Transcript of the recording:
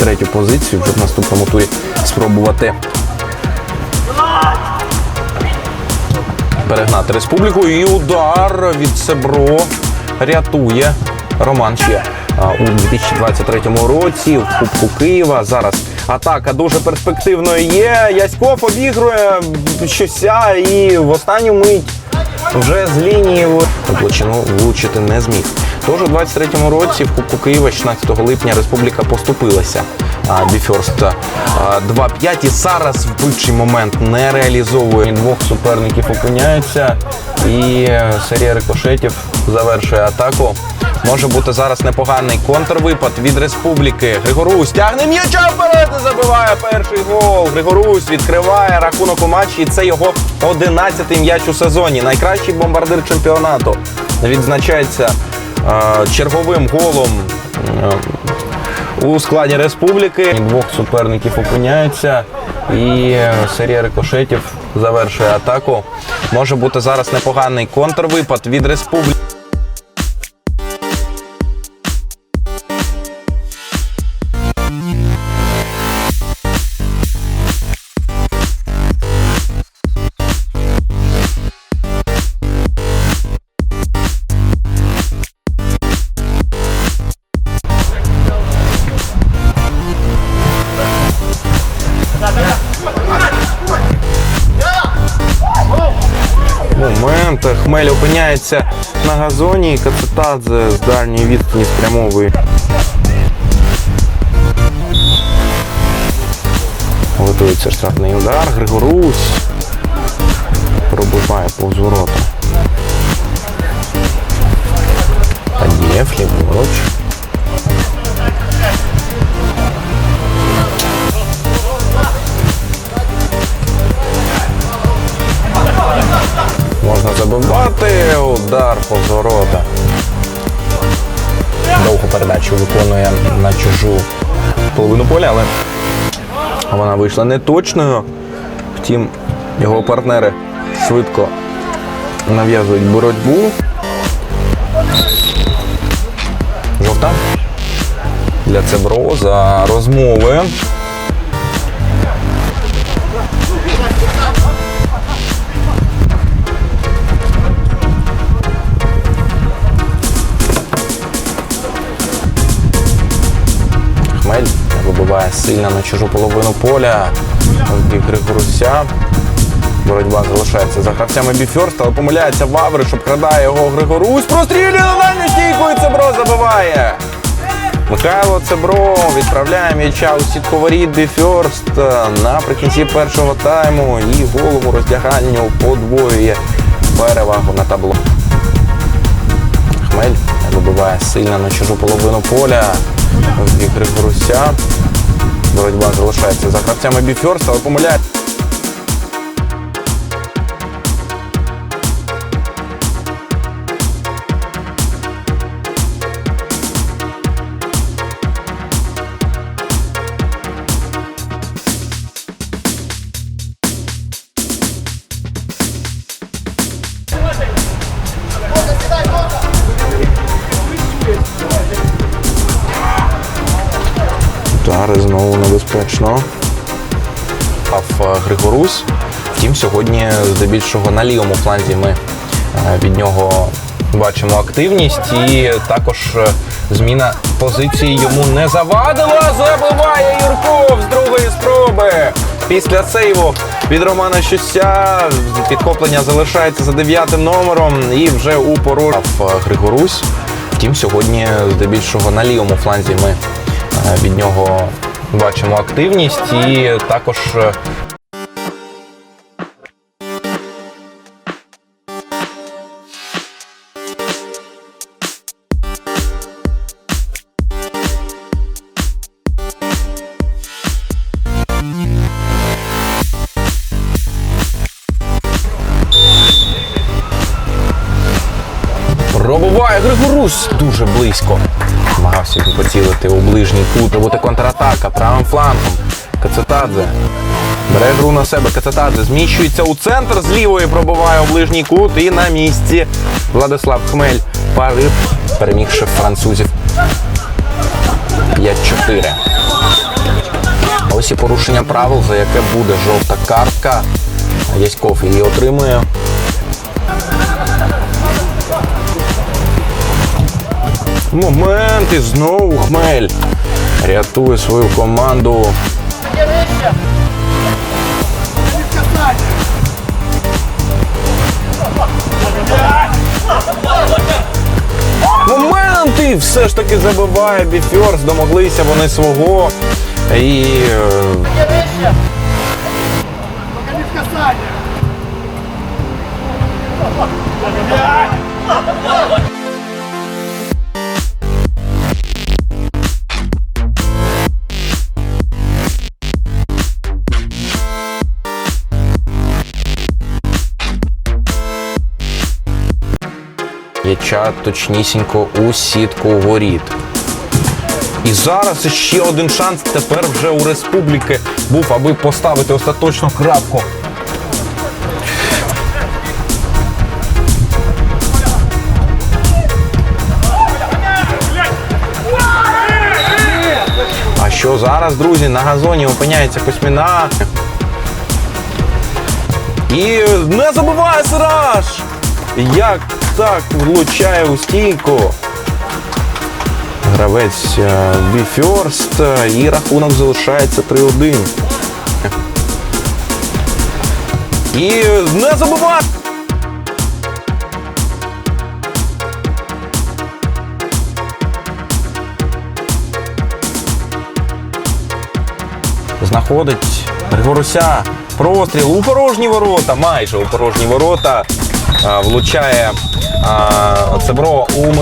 третю позицію вже в наступному турі спробувати перегнати республіку. І удар від Себро рятує Роман ще у 2023 році в Кубку Києва. Зараз атака дуже перспективною є. Яськов обігрує щося і в останню мить вже з лінії в площину влучити не зміг. Тож у 23-му році в Кубку Києва 16 липня республіка поступилася. Біферст 2-5 і зараз в будь-який момент не реалізовує. Двох суперників опиняються і е, серія рикошетів завершує атаку. Може бути зараз непоганий контрвипад від республіки. Григорусь тягне м'яча вперед і забиває перший гол. Григорусь відкриває рахунок у матчі. І це його 11-й м'яч у сезоні. Найкращий бомбардир чемпіонату. Відзначається черговим голом. е, у складі республіки двох суперників опиняються, і е, серія рикошетів завершує атаку. Може бути зараз непоганий контрвипад від республіки. Хмель опиняється на газоні. Кацетадзе з дальньої відстані спрямовує. Готується штрафний удар. Григорусь пробиває повз ворота. Тадієв, ліворуч. Можна забивати. Удар повз ворота. Довгу передачу виконує на чужу половину поля, але вона вийшла не точною. Втім, його партнери швидко нав'язують боротьбу. Жовта для Цебро за розмови. Вибиває сильно на чужу половину поля. В бік Григоруся. Боротьба залишається за гравцями Біфьорст, але помиляється Вавриш, обкрадає його Григорусь. Прострілює на стійку і Цебро забиває. Михайло Цебро відправляє м'яча у сітку воріт Біфьорст наприкінці першого тайму і голову роздяганню подвоює перевагу на табло. Хмель вибиває сильно на чужу половину поля в бік Григоруся. Боротьба залишається за гравцями Біфьорст, але помиляє. Удари знову небезпечно. Пав е, Григорусь. Втім, сьогодні здебільшого на лівому фланзі ми е, від нього бачимо активність і також е, зміна позиції йому не завадила. Забиває Юрков з другої спроби. Після сейву від Романа Щуся підхоплення залишається за дев'ятим номером і вже у порожній Григорусь. Втім, сьогодні здебільшого на лівому фланзі ми від нього бачимо активність і також е, Пробуває Григорусь дуже близько. Намагався поцілити у ближній кут. Робити контратака правим флангом. Кацетадзе. Бере гру на себе. Кацетадзе зміщується у центр з лівої, пробиває у ближній кут і на місці. Владислав Хмель парив, перемігши французів 5-4. ось і порушення правил, за яке буде жовта картка. Яськов її отримує. Момент і знову хмель. Рятує свою команду. Моменти все ж таки забиває Біфьорс, домоглися вони свого. І е, Яча точнісінько у сітку воріт. І зараз ще один шанс тепер вже у республіки був, аби поставити остаточну крапку. А що зараз, друзі, на газоні опиняється Косміна. І не забиває Сираж! Як так влучає у стійку? Гравець Біфьорст і рахунок залишається 3-1. І не забиває! Знаходить Григоруся. Простріл у порожні ворота, майже у порожні ворота. А, влучає Цебро у